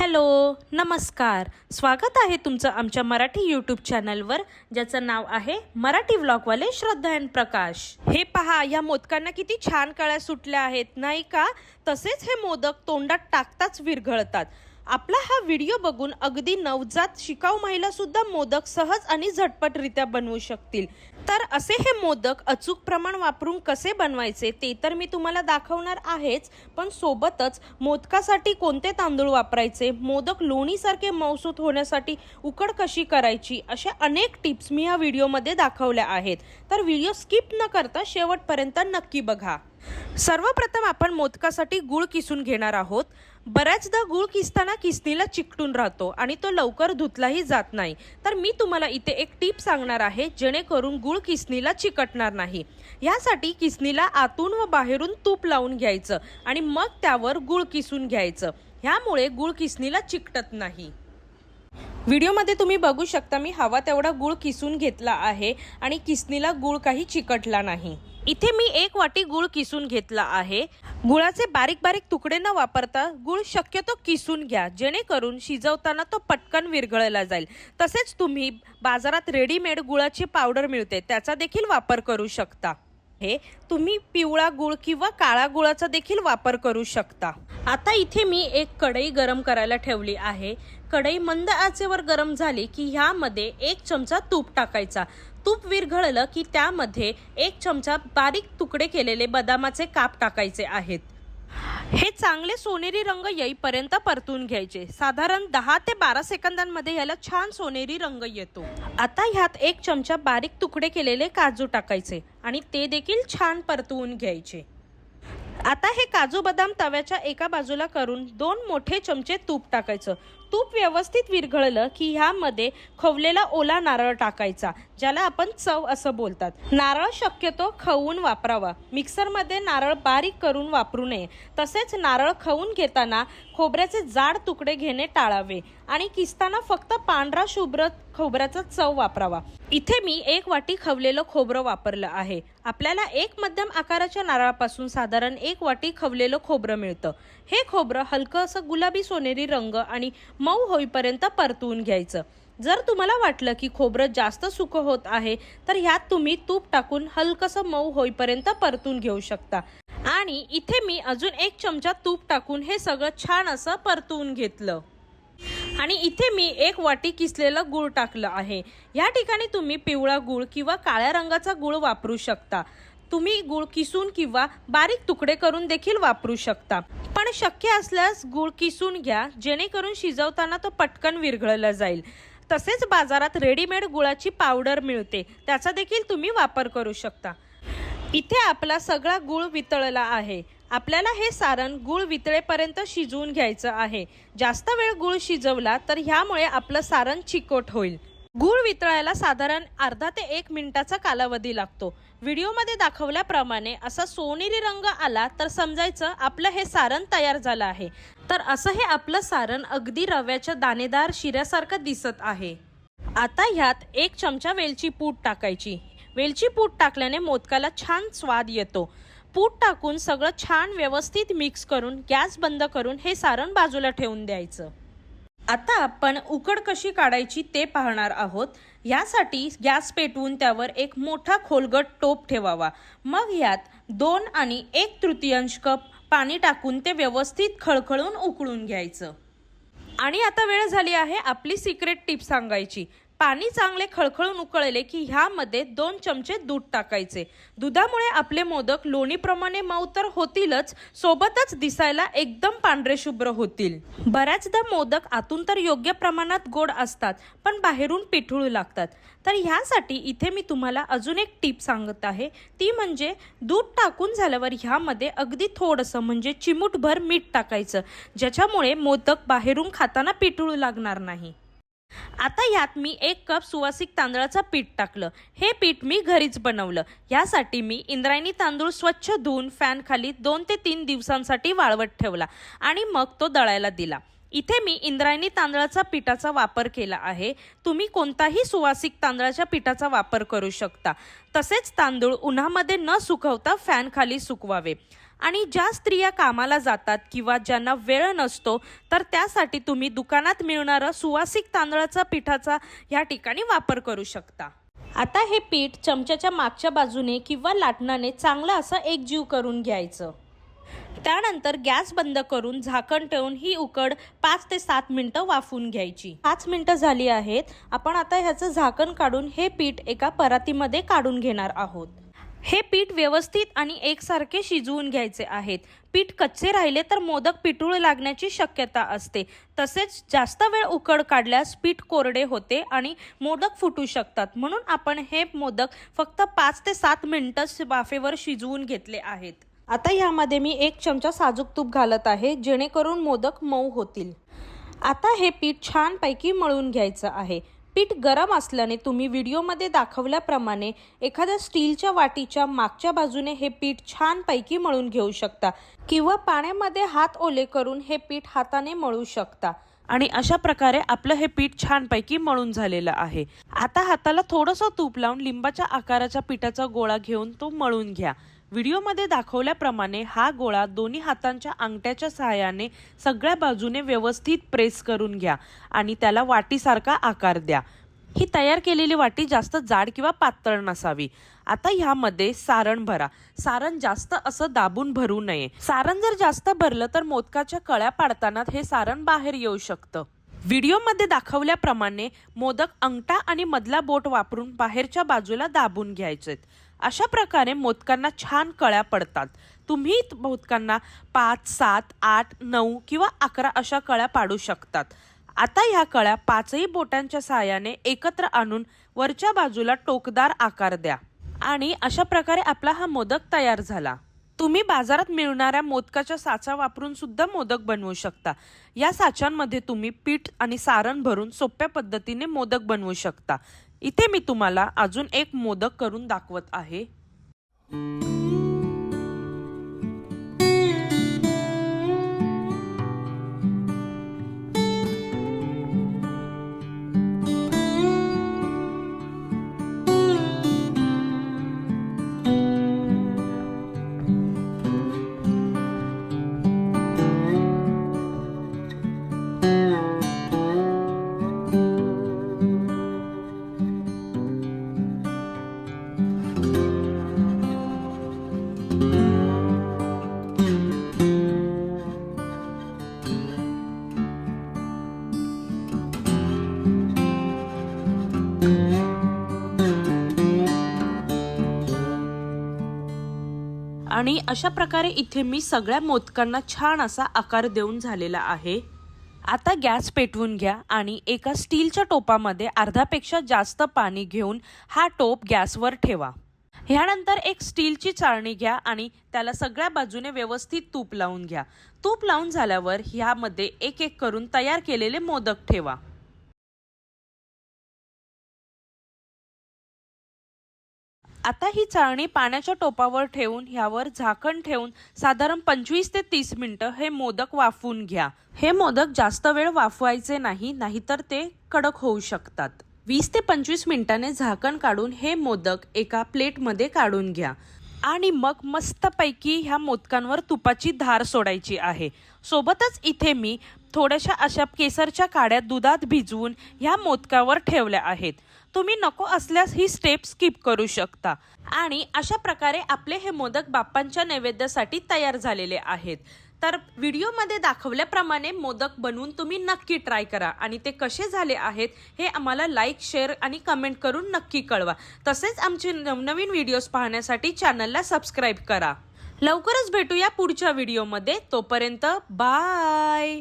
Hello नमस्कार. स्वागत आहे तुमचं आमच्या मराठी यूट्यूब चॅनलवर ज्याचं नाव आहे मराठी व्लॉगवाले श्रद्धा अँड प्रकाश. हे पहा या मोदकांना किती छान कळ्या सुटल्या आहेत नाही का? तसेच हे मोदक तोंडात टाकताच विरघळतात. आपला हा व्हिडिओ बघून अगदी नवजात शिकाऊ महिला सुद्धा मोदक सहज आणि झटपटरित्या बनवू शकतील. तर असे हे मोदक अचूक प्रमाण वापरून कसे बनवायचे ते तर मी तुम्हाला दाखवणार आहेच पण सोबतच मोदकासाठी कोणते तांदूळ वापरायचे मोदक लोणीसारखे मौसूत होण्यासाठी उकड कशी करायची अशा अनेक टिप्स मी या व्हिडिओमध्ये दाखवल्या आहेत. तर व्हिडिओ स्किप न करता शेवटपर्यंत नक्की बघा. सर्वप्रथम आपण मोदकासाठी गुळ किसून घेणार आहोत. बऱ्याचदा गूळ किसताना किसनीला चिकटून राहतो आणि तो लवकर धुतलाही जात नाही. तर मी तुम्हाला इथे एक टीप सांगणार आहे जेणेकरून गूळ किसनीला चिकटणार नाही. ह्यासाठी किसनीला आतून व बाहेरून तूप लावून घ्यायचं आणि मग त्यावर गूळ किसून घ्यायचं. ह्यामुळे गूळ किसनीला चिकटत नाही. व्हिडिओमध्ये तुम्ही बघू शकता मी हवा तेवढा गूळ किसून घेतला आहे आणि किसनीला गूळ काही चिकटला नाही. इथे मी एक वाटी गुळ किसून घेतला आहे. गुळाचे बारीक बारीक तुकडे न वापरता गुळ शक्यतो किसून घ्या जेणेकरून शिजवताना तो पटकन विरघळला जाईल. तसेच तुम्ही बाजारात रेडीमेड गुळाची पावडर मिळते त्याचा देखील वापर करू शकता. हे तुम्ही पिवळा गुळ किंवा काळा गुळाचा देखील वापर करू शकता. आता इथे मी एक कढई गरम करायला ठेवली आहे. कढई मंद आचेवर गरम झाली की ह्यामध्ये एक चमचा तूप टाकायचा. तूप विरघळलं की त्यामध्ये एक चमचा बारीक तुकडे केलेले बदामाचे काप टाकायचे आहेत. हे चांगले सोनेरी रंग येईपर्यंत परतून घ्यायचे. साधारण दहा ते बारा सेकंदांमध्ये याला छान सोनेरी रंग येतो. आता ह्यात एक चमचा बारीक तुकडे केलेले काजू टाकायचे आणि ते देखील छान परतवून घ्यायचे. आता हे काजू बदाम तव्याच्या एका बाजूला करून दोन मोठे चमचे तूप टाकायचं. तूप व्यवस्थित विरघळलं की ह्यामध्ये खवलेला ओला नारळ टाकायचा. ज्याला आपण चव असं बोलतात. नारळ शक्यतो खवून वापरावा. मिक्सरमध्ये नारळ बारीक करून वापरू नये. तसेच नारळ खवून घेताना खोबऱ्याचे जाड तुकडे घेणे टाळावे आणि किसताना फक्त पांढरा शुभ्र खोबऱ्याचा चव वापरावा. इथे मी एक वाटी खवलेलं खोबरं वापरलं आहे. आपल्याला एक मध्यम आकाराच्या नारळापासून साधारण एक वाटी खवलेलं खोबरं मिळतं. हे खोबरं हलकं असं गुलाबी सोनेरी रंग आणि मऊ होईपर्यंत परतवून घ्यायचं. जर तुम्हाला वाटलं की खोबरं जास्त सुकं होत आहे तर ह्यात तुम्ही तूप टाकून हलकंसं मऊ होईपर्यंत परतून घेऊ शकता. आणि इथे मी अजून एक चमचा तूप टाकून हे सगळं छान असं परतवून घेतलं. आणि इथे मी एक वाटी किसलेलं गूळ टाकलं आहे. या ठिकाणी तुम्ही पिवळा गूळ किंवा काळ्या रंगाचा गूळ वापरू शकता. तुम्ही गूळ किसून किंवा बारीक तुकडे करून देखील वापरू शकता. पण शक्य असल्यास गूळ किसून घ्या जेणेकरून शिजवताना तो पटकन विरघळला जाईल. तसेच बाजारात रेडीमेड गुळाची पावडर मिळते. त्याचा देखील तुम्ही वापर करू शकता. इथे आपला सगळा गुळ वितळला आहे. आपल्याला हे सारण गुळ वितळेपर्यंत शिजवून घ्यायचं आहे. जास्त वेळ गुळ शिजवला तर ह्यामुळे आपलं सारण चिकोट होईल. गुळ वितळायला साधारण अर्धा ते एक मिनिटाचा कालावधी लागतो. व्हिडिओमध्ये दाखवल्याप्रमाणे असा सोनेरी रंग आला तर समजायचं आपलं हे सारण तयार झालं आहे. तर असं हे आपलं सारण अगदी रव्याच्या दाणेदार शिऱ्यासारखं दिसत आहे. आता ह्यात एक चमचा वेलची पूड टाकायची. वेलची पूड टाकल्याने मोदकाला छान स्वाद येतो. पूड टाकून सगळं छान व्यवस्थित मिक्स करून गॅस बंद करून हे सारण बाजूला ठेवून द्यायचं. आता आपण उकड कशी काढायची ते पाहणार आहोत. यासाठी गॅस पेटवून त्यावर एक मोठा खोलगट टोप ठेवावा. मग यात दोन आणि एक तृतीयांश कप पाणी टाकून ते व्यवस्थित खळखळून उकळून घ्यायचं. आणि आता वेळ झाली आहे आपली सिक्रेट टिप सांगायची. पाणी चांगले खळखळून उकळले की ह्यामध्ये दोन चमचे दूध टाकायचे. दुधामुळे आपले मोदक लोणीप्रमाणे मऊ तर होतीलच सोबतच दिसायला एकदम पांढरे शुभ्र होतील. बऱ्याचदा मोदक आतून तर योग्य प्रमाणात गोड असतात पण बाहेरून पिठळू लागतात. तर ह्यासाठी इथे मी तुम्हाला अजून एक टीप सांगत आहे. ती म्हणजे दूध टाकून झाल्यावर ह्यामध्ये अगदी थोडंसं म्हणजे चिमूटभर मीठ टाकायचं ज्याच्यामुळे मोदक बाहेरून खाताना पिठळू लागणार नाही. आता यात मी एक कप सुवासिक तांदळाचं पीठ टाकलं. हे पीठ मी घरीच बनवलं. ह्यासाठी मी इंद्रायणी तांदूळ स्वच्छ धुवून फॅन खाली दोन ते तीन दिवसांसाठी वाळवत ठेवला आणि मग तो दळायला दिला. इथे मी इंद्रायणी तांदळाचा पिठाचा वापर केला आहे. तुम्ही कोणताही सुवासिक तांदळाच्या पिठाचा वापर करू शकता. तसेच तांदूळ उन्हामध्ये न सुकवता फॅनखाली सुकवावे. आणि ज्या स्त्रिया कामाला जातात किंवा ज्यांना वेळ नसतो तर त्यासाठी तुम्ही दुकानात मिळणारं सुवासिक तांदळाचा पिठाचा ह्या ठिकाणी वापर करू शकता. आता हे पीठ चमच्याच्या मागच्या बाजूने किंवा लाटणाने चांगलं असं एकजीव करून घ्यायचं. त्यानंतर गॅस बंद करून झाकण ठेवून ही उकड पाच ते सात मिनटं वाफून घ्यायची. पाच मिनटं झाली आहेत आपण आता ह्याचं झाकण काढून हे पीठ एका परातीमध्ये काढून घेणार आहोत. हे पीठ व्यवस्थित आणि एकसारखे शिजवून घ्यायचे आहेत. पीठ कच्चे राहिले तर मोदक पिठूळ लागण्याची शक्यता असते. तसेच जास्त वेळ उकड काढल्यास पीठ कोरडे होते आणि मोदक फुटू शकतात. म्हणून आपण हे मोदक फक्त पाच ते सात मिनटं वाफेवर शिजवून घेतले आहेत. आता ह्यामध्ये मी एक चमचा साजूक तूप घालत आहे जेणेकरून मोदक मऊ होतील. आता हे पीठ छानपैकी मळून घ्यायचं आहे. पीठ गरम असल्याने तुम्ही व्हिडिओमध्ये दाखवल्याप्रमाणे एखाद्या स्टीलच्या वाटीच्या मागच्या बाजूने हे पीठ छानपैकी मळून घेऊ शकता किंवा पाण्यामध्ये हात ओले करून हे पीठ हाताने मळू शकता. आणि अशा प्रकारे आपलं हे पीठ छानपैकी मळून झालेलं आहे. आता हाताला थोडंसं तूप लावून लिंबाच्या आकाराच्या पिठाचा गोळा घेऊन तो मळून घ्या. व्हिडिओमध्ये दाखवल्याप्रमाणे हा गोळा दोन्ही हातांच्या अंगठ्याच्या सहाय्याने सगळ्या बाजूने व्यवस्थित प्रेस करून घ्या आणि त्याला वाटीसारखा आकार द्या. ही तयार केलेली वाटी जास्त जाड किंवा पातळ नसावी. आता ह्यामध्ये सारण भरा. सारण जास्त असं दाबून भरू नये. सारण जर जास्त भरलं तर मोदकाच्या कळ्या पाडताना हे सारण बाहेर येऊ शकतं. व्हिडिओमध्ये दाखवल्याप्रमाणे मोदक अंगठा आणि मधला बोट वापरून बाहेरच्या बाजूला दाबून घ्यायचेत. अशा प्रकारे मोदकांना छान कळ्या पडतात. तुम्ही मोदकांना पाच सात आठ नऊ किंवा अकरा अशा कळ्या पाडू शकतात. आता ह्या कळ्या पाचही बोटांच्या सहाय्याने एकत्र आणून वरच्या बाजूला टोकदार आकार द्या. आणि अशा प्रकारे आपला हा मोदक तयार झाला. तुम्ही बाजारात मिळणाऱ्या मोदकाच्या साचा वापरून सुद्धा मोदक बनवू शकता. या साच्यांमध्ये तुम्ही पीठ आणि सारण भरून सोप्या पद्धतीने मोदक बनवू शकता. इथे मी तुम्हाला अजून एक मोदक करून दाखवत आहे. आणि अशा प्रकारे इथे मी सगळ्या मोदकांना छान असा आकार देऊन झालेला आहे. आता गॅस पेटवून घ्या आणि एका स्टीलच्या टोपामध्ये अर्धापेक्षा जास्त पाणी घेऊन हा टोप गॅसवर ठेवा. ह्यानंतर एक स्टीलची चाळणी घ्या आणि त्याला सगळ्या बाजूने व्यवस्थित तूप लावून घ्या. तूप लावून झाल्यावर ह्यामध्ये एक एक करून तयार केलेले मोदक ठेवा. आता ही चाळणी पाण्याच्या टोपावर ठेवून ह्यावर झाकण ठेवून साधारण पंचवीस ते तीस मिनटं हे मोदक वाफवून घ्या. हे मोदक जास्त वेळ वाफवायचे नाही नाहीतर ते कडक होऊ शकतात. वीस ते पंचवीस मिनिटाने झाकण काढून हे मोदक एका प्लेटमध्ये काढून घ्या. आणि मग मस्तपैकी ह्या मोदकांवर तुपाची धार सोडायची आहे. सोबतच इथे मी थोड्याशा अशा केसरच्या काड्या दुधात भिजवून ह्या मोदकावर ठेवल्या आहेत. तुम्ही नको असल्यास ही स्टेप स्किप करू शकता. आणि अशा प्रकारे आपले हे मोदक बाप्पांच्या नैवेद्यासाठी तयार झालेले आहेत. तर व्हिडिओमध्ये दाखवल्याप्रमाणे मोदक बनवून तुम्ही नक्की ट्राय करा आणि ते कसे झाले आहेत हे आम्हाला लाईक शेअर आणि कमेंट करून नक्की कळवा. तसेच आमचे नवनवीन व्हिडिओज पाहण्यासाठी चॅनलला सबस्क्राईब करा. लवकरच भेटूया पुढच्या व्हिडिओमध्ये. तोपर्यंत बाय!